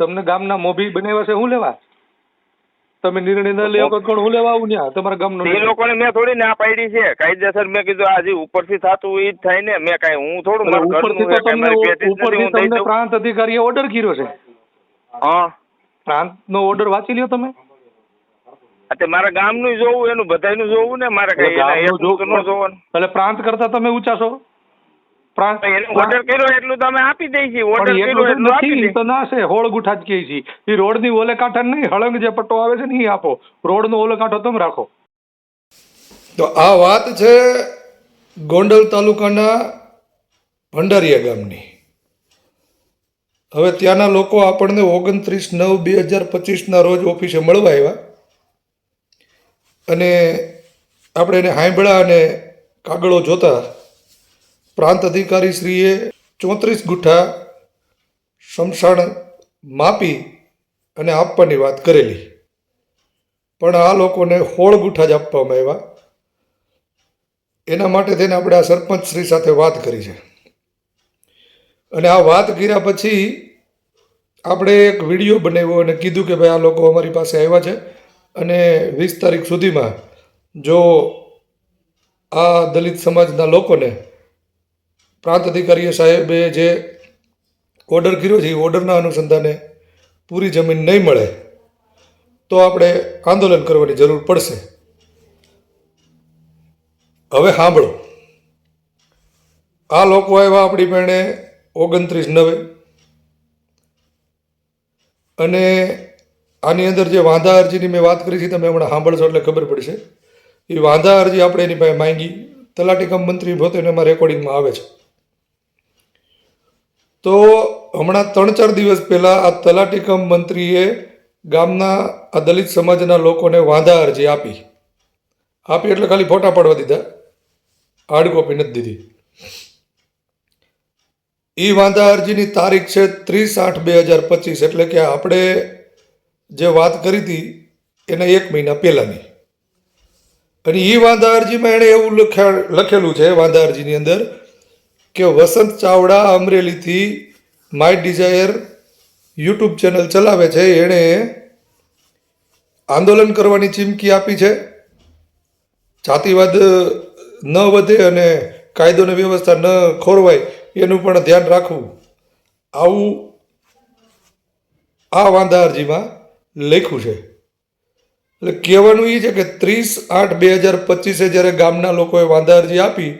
તમને ગામના મોભી બનાવ્યા છે હું લેવા? તમે નિર્ણય ન લેવો કોણ હું લેવા આવું ત્યાં તમારા ગામનો એ લોકોને મેં થોડી ના પાડી છે. કાયદેસર મેં કીધું આજે ઉપરથી થતું ઈ જ થાય ને. મેં કાંઈ હું થોડું એટલે ઉપરથી તો તમને મારી ઉપરથી તમને પ્રાંત અધિકારીએ ઓર્ડર કર્યો છે. હા. પ્રાંતનો ઓર્ડર વાંચી લ્યો તમે. તે મારા ગામનું જોવું એનું બધાનું જોવું ને મારે કઈ જોવું એટલે પ્રાંત કરતા તમે ઊંચા છો? ઓર્ડર કર્યો એટલું તમે આપી દઈ છીએ. ઓર્ડર કર્યો એટલું એટલું આપી દઈ તો ના છે હોળ ગુઠા જ કહે છે એ રોડની ઓલે કાંઠા નહીં હળંગ જે પટ્ટો આવે છે ને એ આપો. રોડનો ઓલો કાંઠો તમે રાખો. તો આ વાત છે ગોંડલ તાલુકાના ભંડારીયા ગામની. હવે ત્યાંના લોકો આપણને ઓગણત્રીસ નવ બે હજાર પચીસના રોજ ઓફિસે મળવા આવ્યા. અને આપણે એને હાંભળા અને કાગળો જોતા પ્રાંત અધિકારી શ્રીએ ચોત્રીસ ગુઠ્ઠા શમશાણ માપી અને આપવાની વાત કરેલી. પણ આ લોકોને હોળ ગુઠ્ઠા જ આપવામાં આવ્યા. એના માટે થઈને આપણે આ સરપંચ શ્રી સાથે વાત કરી છે. અને આ વાત કર્યા પછી આપણે એક વીડિયો બનાવ્યો અને કીધું કે ભાઈ આ લોકો અમારી પાસે આવ્યા છે અને વીસ તારીખ સુધીમાં જો આ દલિત સમાજના લોકોને પ્રાંત અધિકારીએ સાહેબે જે ઓર્ડર કર્યો છે, એ ઓર્ડરના અનુસંધાને પૂરી જમીન નહીં મળે, તો આપણે આંદોલન કરવાની જરૂર પડશે. હવે સાંભળો. આ લોકો આવ્યા આપણી પહેણે ઓગણત્રીસ નવે. અને આની અંદર જે વાંધા અરજીની મેં વાત કરી છે તમે હમણાં સાંભળશો એટલે ખબર પડશે. એ વાંધા અરજી આપણે એની પાસે માંગી. તલાટી કમ મંત્રી પોતે એમાં રેકોર્ડિંગમાં આવે છે. તો હમણાં ત્રણ ચાર દિવસ પહેલાં આ તલાટી કમ મંત્રીએ ગામના આ દલિત સમાજના લોકોને વાંધા અરજી આપી. આપી એટલે ખાલી ફોટા પાડવા દીધા. હાર્ડ કોપી નથી દીધી. એ વાંધા અરજીની તારીખ છે ત્રીસ આઠ બે હજાર પચીસ, એટલે કે આપણે જે વાત કરી હતી એના એક મહિના પહેલાંની. અને એ વાંધા અરજીમાં એણે એવું લખેલું છે વાંધા અરજીની અંદર કે વસંત ચાવડા અમરેલીથી માય ડિઝાયર યુટ્યુબ ચેનલ ચલાવે છે. એણે આંદોલન કરવાની ચીમકી આપી છે. જાતિવાદ ન વધે અને કાયદોની વ્યવસ્થા ન ખોરવાય એનું પણ ધ્યાન રાખવું. આવું આ વાંધા અરજીમાં લખ્યું છે. એટલે કહેવાનું એ છે કે ત્રીસ આઠ બે હજાર પચીસે જ્યારે ગામના લોકોએ વાંધા અરજી આપી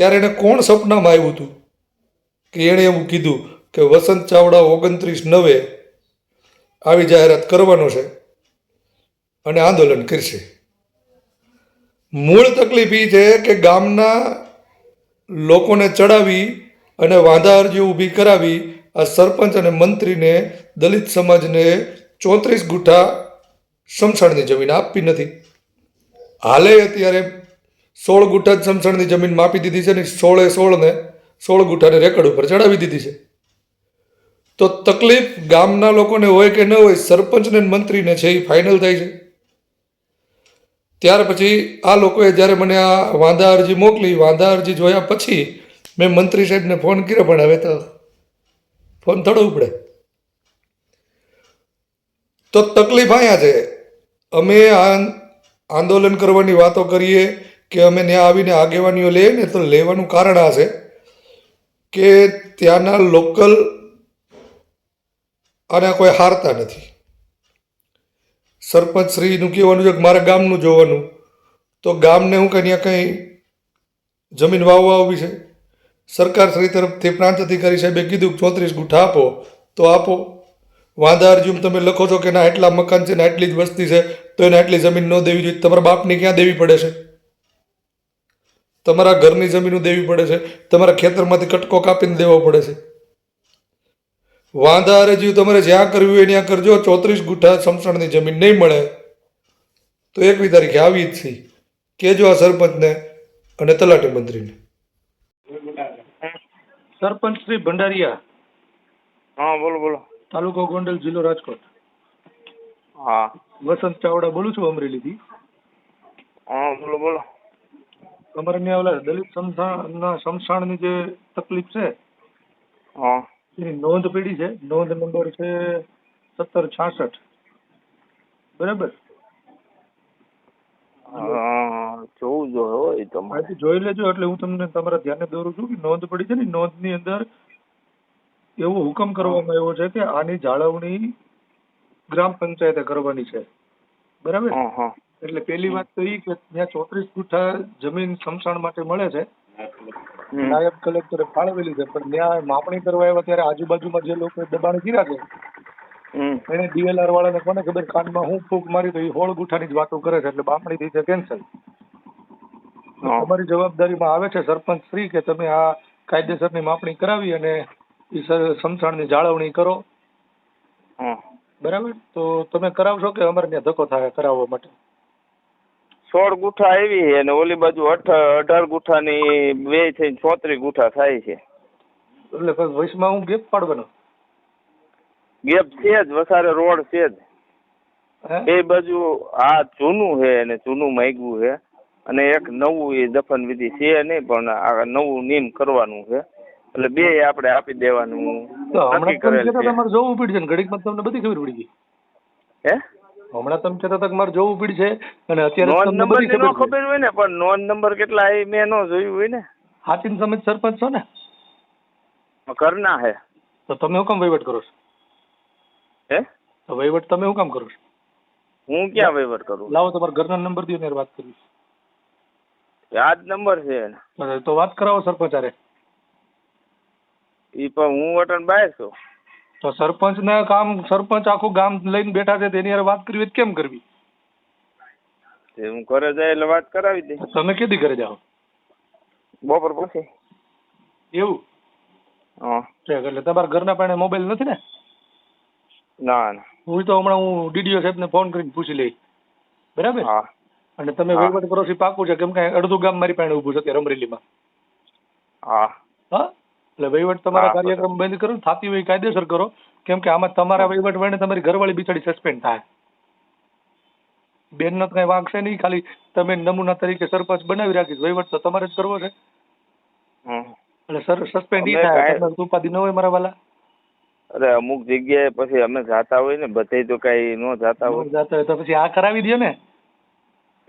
ત્યારે એને કોણ સપનામાં આવ્યું હતું? કે એણે એવું કીધું કે વસંત ચાવડા ઓગણત્રીસ નવે આવી જાહેરાત કરવાનો છે અને આંદોલન કરશે. મૂળ તકલીફ એ છે કે ગામના લોકોને ચડાવી અને વાંધા અરજી ઊભી કરાવી આ સરપંચ અને મંત્રીને દલિત સમાજને ચોત્રીસ ગુઠા શમશાનની જમીન આપવી નથી. હાલે અત્યારે સોળ ગુઠ્ઠા જ સમસણની જમીન માપી દીધી છે ને સોળે સોળને સોળ ગુઠ્ઠાને રેકર્ડ ઉપર ચડાવી દીધી છે. તો તકલીફ ગામના લોકોને હોય કે ન હોય, સરપંચને મંત્રીને છે એ ફાઇનલ થાય છે. ત્યાર પછી આ લોકોએ જ્યારે મને આ વાંધા અરજી મોકલી, વાંધા અરજી જોયા પછી મેં મંત્રી સાહેબને ફોન કર્યો, પણ હવે તો ફોન થોડો ઉપડે. તો તકલીફ અહીંયા છે. અમે આ આંદોલન કરવાની વાતો કરીએ કે અમે ત્યાં આવીને આગેવાનીઓ લઈએ ને તો લેવાનું કારણ આ છે કે ત્યાંના લોકલ આના કોઈ હારતા નથી. સરપંચ શ્રીનું કહેવાનું છે કે મારે ગામનું જોવાનું. તો ગામને હું કંઈ ત્યાં કંઈ જમીન વાવવા આવી છે? સરકાર શ્રી તરફથી પ્રાંત અધિકારી સાહેબે કીધું ચોત્રીસ ગુઠા આપો, તો આપો. વાંધા અરજીમાં તમે લખો છો કે ના, એટલા મકાન છે ને આટલી જ વસ્તી છે, તો એને આટલી જમીન ન દેવી જોઈએ તમારા બાપની ક્યાં દેવી પડે છે? તમારા ઘરની જમીનો દેવી પડે છે તમારા ખેતરમાંથી કટકો કાપીને દેવો પડે છે. વાંધા અરજી તમારે જ્યાં કરવી હોય ત્યાં કરજો ચોત્રીસ ગુઠ્ઠા સમસણની જમીન નહીં મળે. તો એકવી તારીખે આવી જ છે. કેજો આ સરપંચને અને તલાટી મંત્રીને. સરપંચ શ્રી ભંડારીયા. હા બોલો બોલો. તાલુકો ગોંડલ જિલ્લો રાજકોટ. હા. વસંત ચાવડા બોલું છું અમરેલીથી. હા બોલો બોલો. તમારે ત્યાં ઓલા દલિત સમસા સમસાણની જે તકલીફ છે હા. એની નોંધ પડી છે. નોંધ નંબર છે સત્તર છાસઠ. બરાબર? જોવું જોઈએ હોય તમારે. જોઈ લેજો. એટલે હું તમને તમારા ધ્યાને દોરું છું કે નોંધ પડી છે ને નોંધ નોંધની અંદર એવો હુકમ કરવામાં આવ્યો છે કે આની જાળવણી ગ્રામ પંચાયતે કરવાની છે. બરાબર? હા હા. એટલે પહેલી વાત તો ઈ કે ત્યાં ચોત્રીસ ગુઠા જમીન સમસાણ માટે મળે છે નાયબ કલેક્ટરે ફાળવેલી છે પણ ત્યાં માપણી કરવા આવ્યા ત્યારે આજુબાજુમાં જે લોકો દબાણ કર્યા છે. એને ડીએલઆર વાળાને કોને ખબર કાનમાં હું ફૂંક મારી તો એ હોળ ગુઠાની જ વાતો કરે છે એટલે માપણી થઈ છે કેન્સલ. તમારી જવાબદારીમાં આવે છે સરપંચ શ્રી કે તમે આ કાયદેસરની માપણી કરાવી અને એ સમસાણની જાળવણી કરો. બરાબર તો તમે કરાવશો કે અમારે ત્યાં ધક્કો થાય કરાવવા માટે સોળ ગુઠા આવી છે અને ઓલી બાજુ અઢાર ગુઠાની બે થઈને ચોત્રીસ ગુઠા થાય છે. એટલે વચમાં હું ગેપ પાડવાનો? ગેપ છે જ વસારે રોડ છે જ. એ બાજુ આ જૂનું છે અને જૂનું માગ્યું છે. અને એક નવું એ દફન વિધિ છે નહીં પણ આ નવું નિયમ કરવાનું છે. એટલે બે આપણે આપી દેવાનું. નક્કી કરેલ છે. તમારે જોવું પડશે ઘડીકમાં તમને બધી ખબર પડી ગઈ. હે? હમણાં તમે કહેતા હતા કે મારે જોવું પડશે અને અત્યારે નોન નંબર નો ખબર હોય ને પણ નોન નંબર કેટલા એ મેં નો જોયું હોય ને. હાચીન સમિત સરપંચ છો ને? કરના હે. તો તમે હું કામ વહીવટ કરો છો? હે? તો વહીવટ તમે હું કામ કરો છો? હું ક્યાં વહીવટ કરું? લાવો તમારા ઘરના નંબર દો ત્યારે વાત કરીશ. યાદ નંબર છે તો વાત કરાવો સરપંચ હારે. ઈ પણ હું વટન બાય છું. તો સરપંચ ને કામ સરપંચ આખું ગામ લઈને બેઠા છે તેની હારે વાત કરવી હોય તો કેમ કરવી? તે હું ઘરે જાય એટલે વાત કરાવી દે. તમે કેદી ઘરે જાઓ? બપોર પછી. એવું? હા. એટલે તમારા ઘરના પાસે મોબાઈલ નથી ને? ના ના. હું તો હમણાં હું ડીડીઓ સાહેબને ફોન કરીને પૂછી લઈ બરાબર? હા. અને તમે. વહીવટ કરો છો પાકું છે કેમ કે અડધું ગામ મારી પાસે ઊભું છે અત્યારે અમરેલીમાં. હા. હા? એટલે વહીવટ તમારા કાર્યક્રમ બંધ કરો થાતી હોય કાયદેસર કરો. કેમ કે આમાં તમારા વહીવટ વડે તમારી ઘરવાળી બિચારી સસ્પેન્ડ થાય. બેનનો તો કઈ વાંક છે નહીં ખાલી તમે નમૂના તરીકે સરપંચ બનાવી રાખીશ. વહીવટ તો તમારે જ કરવો છે. એટલે સર સસ્પેન્ડ ઈ થાય તમને ઉપાધિ ન હોય મારા વાલા. અરે અમુક જગ્યાએ પછી અમે જાતા હોય ને બધે તો કઈ ન જાતા હોય. જાતા હોય તો પછી આ કરાવી દે ને.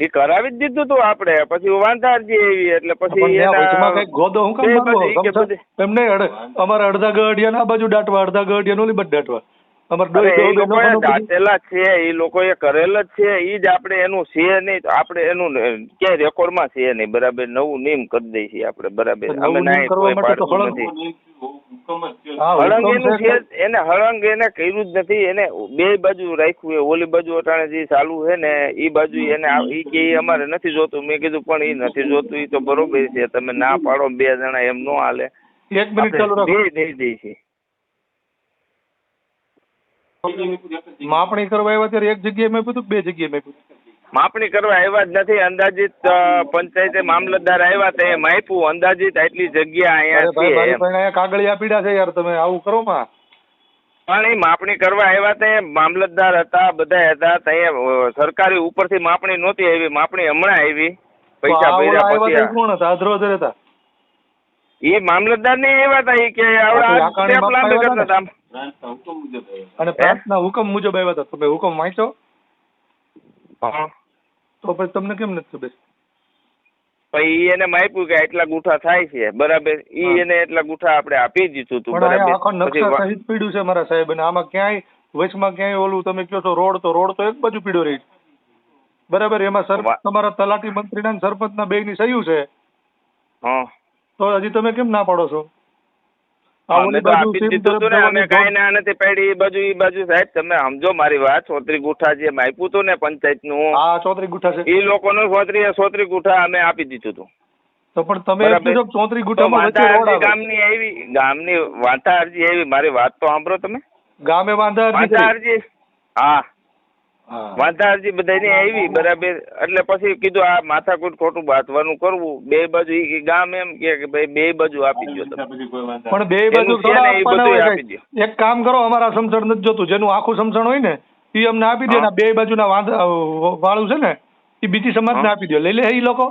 એ કરાવી જ દીધું તું આપણે પછી વાંધા અરજી આવી એટલે પછી એના ગોદો હું કામ માંગો? એમને અમારા અડધા ગઢિયા ના બાજુ દાટવા અડધા ગઢિયા નું બાજુ દાટવા. દાટેલા છે એ લોકોએ કરેલ જ છે એ જ આપણે એનું છે નહીં આપણે એનું ક્યાંય રેકોર્ડમાં છે નહીં. બરાબર નવું નિયમ કરી દઈએ છીએ આપણે બરાબર. અમે ના. એનું હળંગ એને કર્યું જ નથી એને બે બાજુ રાખ્યું ઓલી બાજુ અટાણે જે ચાલુ છે ને એ બાજુ એને ઈ કે અમારે નથી જોતું. મેં કીધું પણ એ નથી જોતું એ તો બરોબર છે. તમે ના પાડો બે જણા એમ નો હાલે. એક મિનિટ ચાલુ રાખો. દઈ દઈ છે માપણી કરવા આવ્યા ત્યારે એક જગ્યાએ મેં પૂછ્યું બે જગ્યાએ મેં પૂછ્યું માપણી કરવા આવ્યા જ નથી. અંદાજિત પંચાયતે મામલતદાર આવ્યા તે માપ્યું અંદાજિત આટલી જગ્યા અહીંયા છે કાગળિયા પીડા છે યાર. તમે આવું કરો માં. પણ એ માપણી કરવા આવ્યા તે મામલતદાર હતા બધા હતા. તે સરકારી ઉપરથી માપણી નહોતી આવી. માપણી હમણાં આવી. પૈસા ભર્યા પછી કોણ હતા? અધ્રોધર હતા એ મામલતદાર ને આવ્યા હતા એ કે આવડા કરતા હતા અને પ્રાંતના હુકમ મુજબ આવ્યા હતા તમે હુકમ વાંચો હા. તો પછી તમને કેમ નથી ખબર? પછી એને માપ્યું કે એટલા ગુઠા થાય છે બરાબર? ઈ એને એટલા ગુઠા આપણે આપી દીધું હતું અહીંયા બરાબર? આખો નકશા સહિત પીડ્યું છે મારા સાહેબ અને આમાં ક્યાંય વચમાં ક્યાંય ઓલું તમે કહો છો રોડ તો રોડ તો એક બાજુ પીડ્યો રહી બરાબર? એમાં સર તમારા તલાટી મંત્રીના ના બે ની સહયું છે. હા. તો હજી તમે કેમ ના પાડો છો? ગામની વાંધા અરજી આવી મારી વાત તો સાંભળો તમે. ગામે વાંધા. અરજી હા. હા. વાંધા આવી બરાબર. એટલે પછી કીધું આ માથાકૂટ ખોટું બાંધવાનું કરવું. બે બાજુ એ ગામ એમ કે ભાઈ બે બાજુ આપી દો તમે. પણ બે બાજુ. એક કામ કરો અમારા સમસણ નથી જોતું. જેનું આખું સમસણ હોય ને એ અમને આપી દે બે બાજુના વાળું છે ને એ બીજી સમાજને ને આપી દો લઈ લે એ લોકો.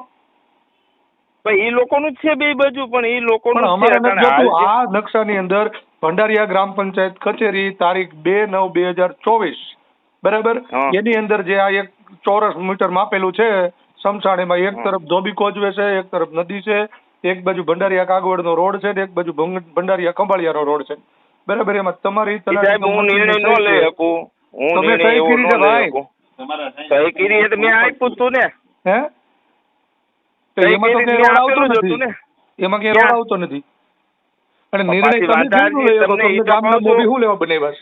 એ લોકોનું જ છે બે બાજુ પણ એ લોકોનું અમારે જોતું. આ નકશાની અંદર ભંડારીયા ગ્રામ પંચાયત કચેરી તારીખ બે નવ બે હજાર ચોવીસ. બરાબર? એની અંદર જે આ એક ચોરસ મીટર માપેલું છે સમસાણીમાં એક. તરફ ધોબી કોચવે છે એક તરફ નદી છે એક બાજુ ભંડારીયા કાગવડનો રોડ છે ને એક બાજુ ભંડારીયા ખંભાળિયાનો રોડ છે. બરાબર? એમાં તમારી સાહેબ હું નિર્ણય ન લઈ શકું. હું તમે સહી કરી છે ભાઈ. સહી કરી એટલે મેં આપ્યું તું ને. હે? તો એમાં તો કરી ક્યાંય મેં રોડ આવતો આપેલું જ હતું નથી એમાં ક્યાંય રોડ આવતો નથી. અને નિર્ણય તમે કેમ લઈ શકો? તમને તો ગામના મોભી શું લેવા બને બસ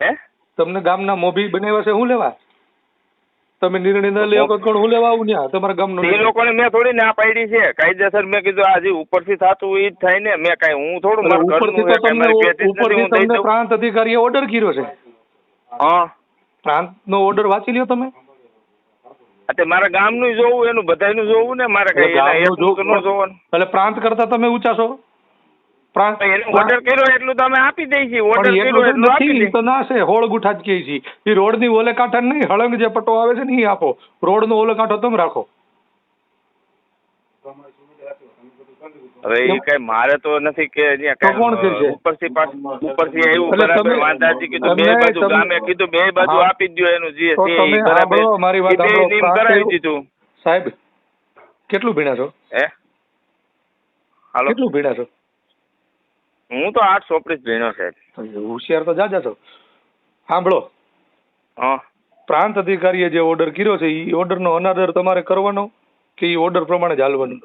હે? તમને ગામના મોભી બનાવ્યા છે શું લેવા? તમે નિર્ણય ન લેવો કોણ હું લેવા આવું ત્યાં તમારા ગામનો એ લોકોને મેં થોડી ના પાડી છે. કાયદેસર મેં કીધું આજે ઉપરથી થતું એ જ થાય ને. મેં કાંઈ હું થોડું એટલે ઉપરથી તો તમને ઉપરથી તમને પ્રાંત અધિકારીએ ઓર્ડર કર્યો છે. હા. પ્રાંતનો ઓર્ડર વાંચી લ્યો તમે. તે મારા ગામનું જોવું એનું બધાનું જોવું ને મારે કઈ જોવું ન એટલે પ્રાંત કરતા તમે ઊંચા છો? પ્રાંત ઓર્ડર કર્યો એટલું તો આપી દઈએ છીએ ઓર્ડર કર્યો એટલું એટલું આપી નથી તો ના છે હોળ ગુઠા જ કહે છે એ રોડની ઓલે કાંઠા નહીં હળંગ જે પટ્ટો આવે છે ને એ આપો. રોડનો ઓલો કાંઠો તમે રાખો. હવે એ કઈ મારે તો નથી કે અહીંયા તો કોણ કાંઈ કરશે? ઉપરથી ઉપરથી આવ્યું બરાબર વાંધાજી કીધું બે તમે- બાજુ ગામે કીધું બે બાજુ આપી દ્યો એનું જે છે બરાબર. મારી વાત કરાવી દીધું. સાહેબ કેટલું ભીણા છો? હે? હાલો. કેટલું ભીણા છો? હું તો આઠ ચોપડીસ ભણ્યો સાહેબ હોશિયાર તો જાજા છો. સાંભળો. હા. પ્રાંત અધિકારીએ જે ઓર્ડર કર્યો છે એ ઓર્ડરનો અનાદર તમારે કરવાનો કે એ ઓર્ડર પ્રમાણે જ હાલવાનું?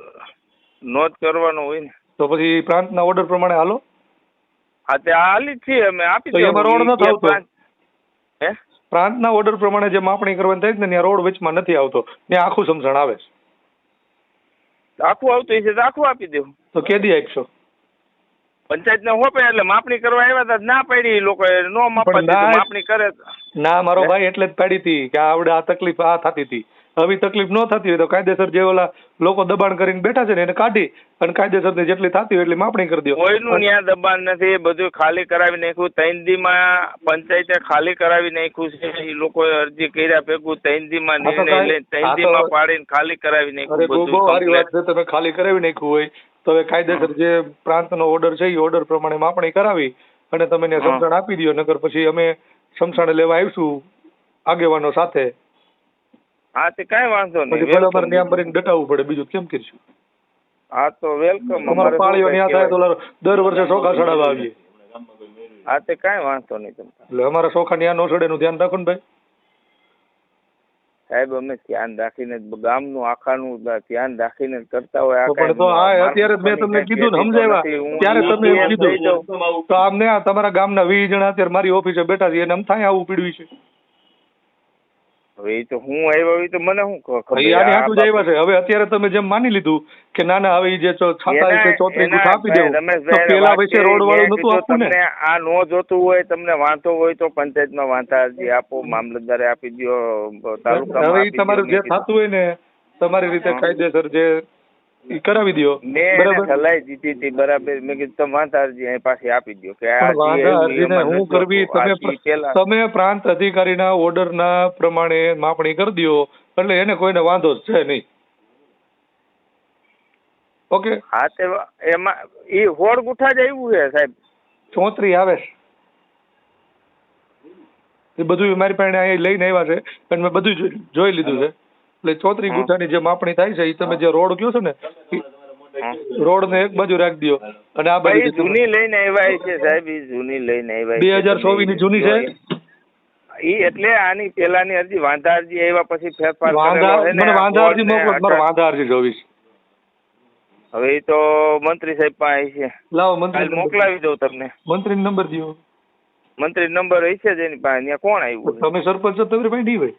નોંધ કરવાનો હોય ને. તો પછી પ્રાંતના ઓર્ડર પ્રમાણે હાલો. હા તે હાલી જ છીએ અમે આપી તો એમાં રોડ નથી આવતો. હે? પ્રાંતના ઓર્ડર પ્રમાણે જે માપણી કરવાની થાય છે ને ત્યાં રોડ વચમાં નથી આવતો. ત્યાં આખું સમજણ આવે છે. આખું આવતું હશે તો આખું આપી દેવું. તો કેદી આપશો? પંચાયત ને હોપે એટલે માપણી કરવા આવ્યા હતા ના પાડી લોકો નો માપવા દીધું. માપણી કરે ના મારો ભાઈ એટલે જ પાડી હતી કે આવડે આ તકલીફ આ થતી હતી. હવે ઈ તકલીફ ન થતી હોય તો કાયદેસર જે ઓલા લોકો દબાણ કરીને બેઠા છે ને એને કાઢી અને કાયદેસરની જેટલી થતી હોય એટલી માપણી કરી દો. કોઈનું ન્યા દબાણ નથી બધું ખાલી કરાવી નાખ્યું. ત્રણ દીમાં પંચાયતે ખાલી કરાવી નાખ્યું છે. એ લોકો અરજી કર્યા ભેગું ત્રણ દીમાં હા તો નિર્ણય સાહેબ, લઈને ત્રણ હા તો- પાડીને ખાલી કરાવી અરે નાખ્યું બહુ બહુ બધું સારી વાત complete. છે તમે ખાલી કરાવી નાખ્યું હોય. તો હવે કાયદેસર જે પ્રાંતનો ઓર્ડર છે એ ઓર્ડર પ્રમાણે માપણી કરાવી અને તમે એને સમજણ આપી દો નકર પછી અમે સમસાણે લેવા આવીશું આગેવાનો સાથે. હા તે કાંઈ વાંધો નહીં. પછી ભલે અમારે ત્યાં ભરીને ડટાવવું પડે બીજું કેમ કરીશું? હા તો વેલકમ અમારે પાળીઓ ત્યાં થાય તો દર વર્ષે ચોખા ચડાવવા આવીએ. હા તે કાંઈ વાંધો નહીં તમે એટલે અમારા ચોખા ત્યાં નો ચડે નું ધ્યાન રાખો ને ભાઈ. સાહેબ અમે ધ્યાન રાખીને ગામનું આખાનું ધ્યાન રાખીને કરતા હોય પણ તો આ અત્યારે મેં તમને કીધું ને સમજાવ્યા? ત્યારે તમે એમ કીધું. તો આમને આ તમારા ગામના વીસ જણા અત્યારે મારી ઓફિસે બેઠા છે એને આમ થાય આવું પીડ્યું છે. હવે એ તો હું આવ્યો હોય તો મને શું ખબર એ આની હાટું જ આવ્યા છે. હવે અત્યારે તમે જેમ માની લીધું કે ના ના હવે જે છાતા છે ચોત્રીસ ગુઠા આપી દેવું તો પેલા વચ્ચે રોડ વાળું નતું આપવું ને? આ નો જોતું હોય તમને વાંધો હોય તો પંચાયતમાં વાંધા અરજી આપો મામલતદારે આપી દો તાલુકા હવે તમારું જે થતું હોય ને તમારી રીતે કાયદેસર જે ઈ કરાવી દો મેં સલાહ દીધી હતી બરાબર. મેં કીધું તમે વાંધા અરજી અહીં પાછી આપી દો કે વાંધા અરજીને હું કરવી? તમે તમે પ્રાંત અધિકારીના ઓર્ડરના પ્રમાણે માપણી કરી દો એટલે એને કોઈને વાંધો છે નહીં. ઓકે? હા તે એમાં એ હોળ ગુઠા જ આવ્યું છે સાહેબ. ચોત્રી આવે છે. એ બધું મારી પાસે અહીંયા લઈને આવ્યા છે. અને મેં બધું જોઈ લીધું છે. એટલે ચોત્રી ગુઠાની જે માપણી થાય છે એ તમે જે રોડ કયો છો ને રોડ ને એક બાજુ રાખી દો અને આ બાજુ ભાઈ જૂની લઈને આવ્યા છે સાહેબ એ જૂની લઈને આવ્યા બે હજાર ચોવીસની જૂની છે? એ એટલે આની પેલાની અરજી વાંધા અરજી આવ્યા પછી ફેરફાર મને આ અરજી મોકલો મારે આખા- વાંધા અરજી જોવીશ હવે એ તો મંત્રી સાહેબ પાસે છે. લાવો મંત્રી મોકલાવી દઉં તમને. મંત્રી નંબર દો મંત્રી નંબર હશે જ એની પાસે કોણ આવ્યું તમે સરપંચ છો તમારી ભાઈ નહીં હોય.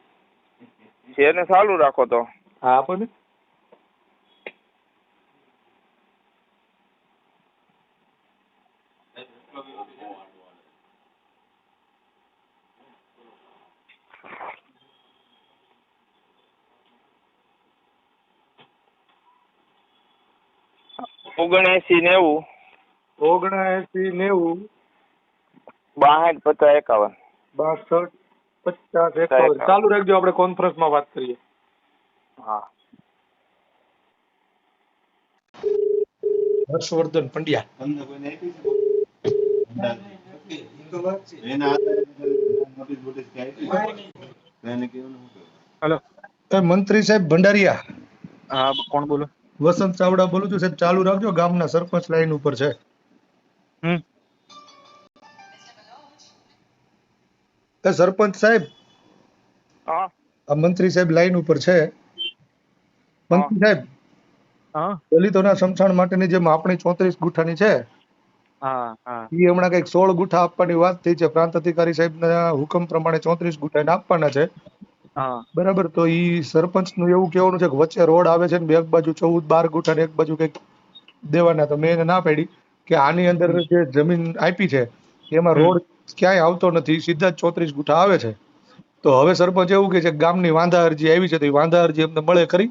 એને ચાલુ રાખો તો. હા આપો ને. ઓગણએસી નેવું. ઓગણએસી નેવું. બાસઠ પચાસ એકાવન. બાસઠ પચાસ એકાવન ચાલુ રાખજો આપણે કોન્ફરન્સમાં વાત કરીએ. હા. હર્ષવર્ધન પંડ્યા? હેલો. એ મંત્રી સાહેબ ભંડારિયા. હા કોણ બોલો? વસંત ચાવડા બોલું છું. સાહેબ ચાલુ રાખજો. ગામના સરપંચ લાઈન ઉપર છે. હમ. એ સરપંચ સાહેબ. હા. આ મંત્રી સાહેબ લાઈન ઉપર છે. મંત્રી સાહેબ હા. દલિતોના સમસાણ માટેની જે આપણી ચોત્રીસ ગુઠાની છે. હા હા. એ હમણાં કંઈક સોળ ગુઠા આપવાની વાત થઈ છે. પ્રાંત અધિકારી સાહેબના હુકમ પ્રમાણે ચોત્રીસ ગુઠા આપવાના છે. હા. બરાબર? તો ઈ સરપંચનું એવું કહેવાનું છે કે વચ્ચે રોડ આવે છે ને બે એક બાજુ ચૌદ બાર ગુઠા ને એક બાજુ કંઈક દેવાના. તો મેં એને ના પાડી કે આની અંદર જે જમીન આપી છે એમાં રોડ ક્યાંય આવતો નથી સીધા જ ચોત્રીસ ગુઠા આવે છે. તો હવે સરપંચ એવું કે છે ગામની વાંધા અરજી આવી છે તો એ વાંધા અરજી અમને મળે ખરી?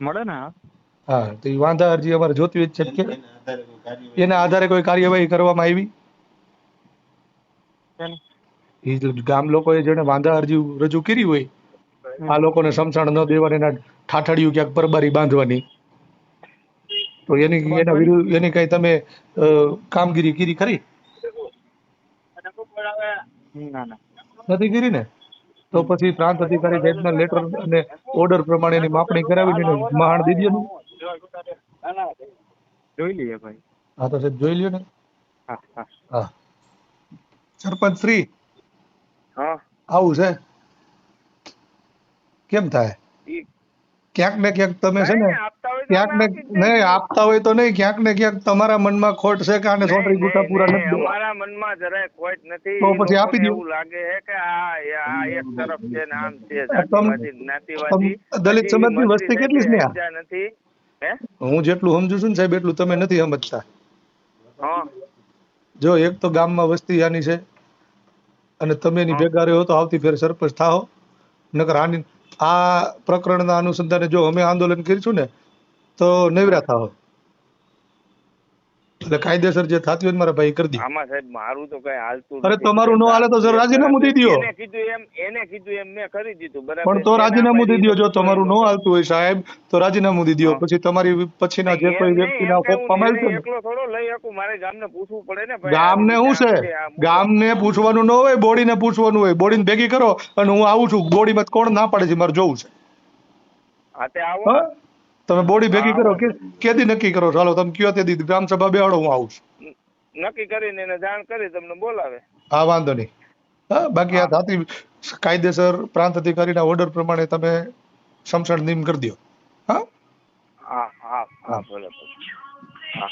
મળે ને હા. તો એ વાંધા અરજી અમારે જોતી જ છે કે એના આધારે કોઈ કાર્યવાહી એના આધારે કોઈ કાર્યવાહી કરવામાં આવી? એ ગામ લોકોએ જેને વાંધા અરજી રજૂ કરી હોય આ લોકોને સમસાણ ન દેવાની એના ઠાઠડિયું ક્યાંક પરબારી બાંધવાની. તો એની એના વિરુદ્ધ એની કઈ તમે કામગીરી કરી ખરી? ના ના. નથી કરી ને? તો પછી પ્રાંત અધિકારી સાહેબના લેટર અને ઓર્ડર પ્રમાણે એની માપણી કરાવી ને મહાણ દીધી એનું જોઈ લઈએ ભાઈ. હા તો સાહેબ જોઈ લ્યો ને. હા હા. હા. સરપંચ શ્રી? હા. આવું છે? કેમ થાય? ક્યાંક ને ક્યાંક તમે છે ને ક્યાંક ને. નહીં આપતા હોય તો નહીં ક્યાંક ને ક્યાંક તમારા મનમાં ખોટ છે કે આને ચોત્રીસ ગુટા પૂરા નથી દેવા. અમારા મનમાં જરાય ખોટ નથી. તો પછી આપી લોકોને લાગે છે કે આ એક તરફ છે ને આમ છે જ્ઞાતિવાદી. દલિત સમાજની વસ્તી કેટલી છે? નથી. હું? જેટલું સમજુ છું ને સાહેબ એટલું તમે નથી સમજતા. જો એક તો ગામમાં વસ્તી આની છે અને તમે એની ભેગા રહ્યો તો આવતી ફેર સરપંચ થાઓ નકર આની આ પ્રકરણના અનુસંધાને જો અમે આંદોલન કરીશું ને તો નેવરા થાઓ એટલે કાયદેસર જે થતી હોય મારા ભાઈ કરી દે. આમાં સાહેબ મારું તો કઈ હાલતું અરે તમારું ન હાલે તો સર રાજીનામું દઈ દો એને કીધું એમ એને કીધું એમ મેં કરી દીધું બરાબર. પણ તો રાજીનામું દઈ દો જો તમારું ન હાલતું હોય સાહેબ તો રાજીનામું દઈ દો પછી તમારી પછીના જે કોઈ વ્યક્તિના કમાય છે ને. એકલો થોડો લઈ શકું મારે ગામને પૂછવું પડે ને ભાઈ. ગામને શું છે. ગામને પૂછવાનું ન હોય બોડીને પૂછવાનું હોય. બોડીને ભેગી કરો અને હું આવું છું. બોડીમાં કોણ ના પાડે છે મારે જોવું છે. આતે આવો? તમે બોડી ભેગી કરો. કે કેદી નક્કી કરો? ચાલો તમે કયો તે દી ગ્રામ સભા બેહાડો હું આવું છું. નક્કી કરીને એને જાણ કરી તમને બોલાવે. હા વાંધો નહીં. હા બાકી આ થાતી કાયદેસર પ્રાંત અધિકારીના ઓર્ડર પ્રમાણે તમે સમસણ નિમ કરી દો હા હા હા હા. ભલે ભલે. હા.